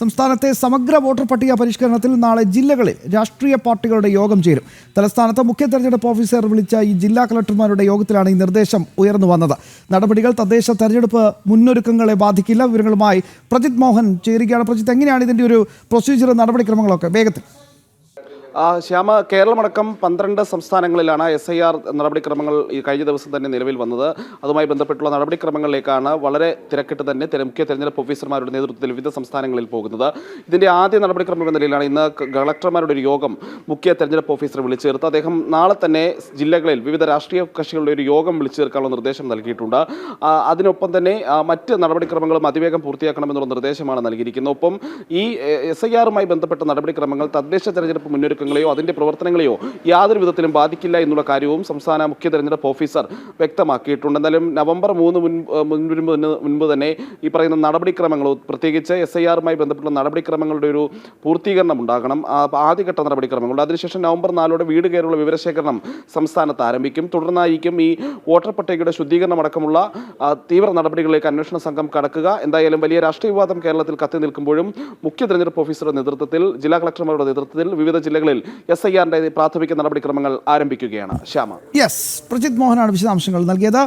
സംസ്ഥാനത്തെ സമഗ്ര വോട്ടർ പട്ടിക പരിഷ്കരണത്തിൽ നാളെ ജില്ലകളിൽ രാഷ്ട്രീയ പാർട്ടികളുടെ യോഗം ചേരും. തലസ്ഥാനത്ത് മുഖ്യ തെരഞ്ഞെടുപ്പ് ഓഫീസർ വിളിച്ച ഈ ജില്ലാ കളക്ടർമാരുടെ യോഗത്തിലാണ് ഈ നിർദ്ദേശം ഉയർന്നു വന്നത്. നടപടികൾ തദ്ദേശ തെരഞ്ഞെടുപ്പ് മുന്നൊരുക്കങ്ങളെ ബാധിക്കില്ല. വിവരങ്ങളുമായി പ്രജിത് മോഹൻ ചേരുകയാണ്. പ്രജിത്ത് എങ്ങനെയാണ് ഇതിന്റെ ഒരു പ്രൊസീജിയർ നടപടിക്രമങ്ങളൊക്കെ? വേഗത്തിൽ. ശ്യാമ കേരളമടക്കം പന്ത്രണ്ട് സംസ്ഥാനങ്ങളിലാണ് എസ് ഐ ആർ നടപടിക്രമങ്ങൾ ഈ കഴിഞ്ഞ ദിവസം തന്നെ നിലവിൽ വന്നത്. അതുമായി ബന്ധപ്പെട്ടുള്ള നടപടിക്രമങ്ങളിലേക്കാണ് വളരെ തിരക്കിട്ട് തന്നെ മുഖ്യ തെരഞ്ഞെടുപ്പ് ഓഫീസർമാരുടെ നേതൃത്വത്തിൽ വിവിധ സംസ്ഥാനങ്ങളിൽ പോകുന്നത്. ഇതിന്റെ ആദ്യ നടപടിക്രമം എന്ന നിലയിലാണ് ഇന്ന് കളക്ടർമാരുടെ ഒരു യോഗം മുഖ്യ തെരഞ്ഞെടുപ്പ് ഓഫീസർ വിളിച്ചു ചേർത്ത് അദ്ദേഹം നാളെ തന്നെ ജില്ലകളിൽ വിവിധ രാഷ്ട്രീയ കക്ഷികളുടെ ഒരു യോഗം വിളിച്ചു ചേർക്കാനുള്ള നിർദ്ദേശം നൽകിയിട്ടുണ്ട്. അതിനൊപ്പം തന്നെ മറ്റ് നടപടിക്രമങ്ങളും അതിവേഗം പൂർത്തിയാക്കണമെന്നുള്ള നിർദ്ദേശമാണ് നൽകിയിരിക്കുന്നത്. ഒപ്പം ഈ എസ് ഐ ആറുമായി ബന്ധപ്പെട്ട നടപടിക്രമങ്ങൾ തദ്ദേശ തെരഞ്ഞെടുപ്പ് മുന്നൊരുക്കങ്ങളെയോ അതിന്റെ പ്രവർത്തനങ്ങളെയോ യാതൊരു വിധത്തിലും ബാധിക്കില്ല എന്നുള്ള കാര്യവും സംസ്ഥാന മുഖ്യ തെരഞ്ഞെടുപ്പ് ഓഫീസർ വ്യക്തമാക്കിയിട്ടുണ്ട്. എന്തായാലും നവംബർ മൂന്ന് മുൻ മുൻപ് മുൻപ് തന്നെ ഈ പറയുന്ന നടപടിക്രമങ്ങൾ പ്രത്യേകിച്ച് എസ് ഐ ആറുമായി ബന്ധപ്പെട്ട നടപടിക്രമങ്ങളുടെ ഒരു പൂർത്തീകരണം ഉണ്ടാകണം. ആദ്യഘട്ട നടപടിക്രമങ്ങൾ അതിനുശേഷം നവംബർ നാലോടെ വീട് കയറുള്ള വിവരശേഖരണം സംസ്ഥാനത്ത് ആരംഭിക്കും. തുടർന്നായിരിക്കും ഈ വോട്ടർ പട്ടികയുടെ ശുദ്ധീകരണം അടക്കമുള്ള തീവ്ര നടപടികളിലേക്ക് അന്വേഷണ സംഘം കടക്കുക. എന്തായാലും വലിയ രാഷ്ട്രീയ വിവാദം കേരളത്തിൽ കത്തി നിൽക്കുമ്പോഴും മുഖ്യ തെരഞ്ഞെടുപ്പ് ഓഫീസറുടെ നേതൃത്വത്തിൽ ജില്ലാ കളക്ടർമാരുടെ നേതൃത്വത്തിൽ വിവിധ ജില്ലകളിൽ എസ് ഐ ആറിന്റെ പ്രാഥമിക നടപടിക്രമങ്ങൾ ആരംഭിക്കുകയാണ്. ശ്യാമ. യെസ് പ്രജിത് മോഹനാണ് വിശദാംശങ്ങൾ നൽകിയത്.